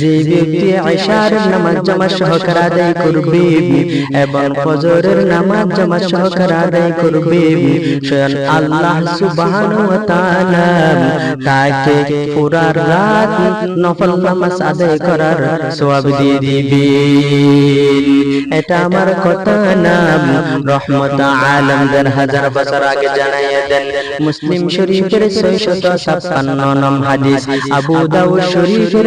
যে ব্যক্তি আয়সার নামাজ জামা সহকার আদায় করবে এবং ফজরের নামাজ জামা সহকার আদায় করবে। স্বয়ং আল্লাহ সুবহানাহু ওয়া তাআলা তাকে পুরা রাত নফল নামাজ আদায় করার সওয়াব দিয়ে দিবে। এটা আমার কথা না। রহমত আলমদের হাজার বছর আগে জানাইয়ে দেন মুসলিম শরীফের ছয়শত ছাপ্পান্ন নম হাদিস আবু দাউদ শরীফের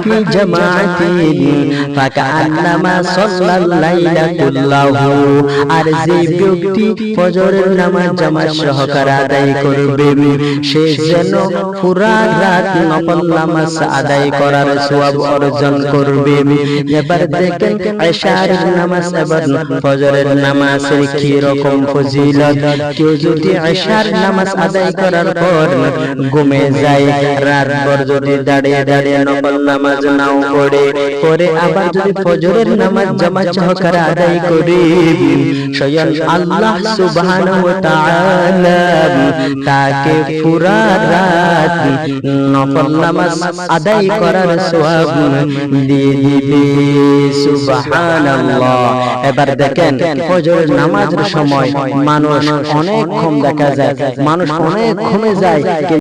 ফি জামাআতিন ফাকান্নামা সাল্লাল লাইলা কুল্লাহু আর যে ব্যক্তি ফজরের নামাজ জামাত আদায় করবে, সে যেন রাত নফল নামাজ আদায় করার সওয়াব অর্জন করবে। এবার দেখেন নামাজ, এবার ফজরের কি রকম ফজিলত। কেউ যদি নামাজ আদায় করার পর ঘুমে যায় রাত ভর যদি দাঁড়িয়ে দাঁড়িয়ে নফল নামাজ নাও পড়ে পরে আবার যদি ফজরের নামাজ জামাত সহকারে আদায় করে, স্বয়ং আল্লাহ সুবহানাহু ওয়া তাআলা তাকে পুরা রাত নফল নামাজ আদায় করার সওয়াব দিয়ে দিবে। সুবহানাল্লাহ। এবার দেখেন ফজরের নামাজের সময় মানুষ অনেক কম দেখা যায়, মানুষ অনেক কমে যায়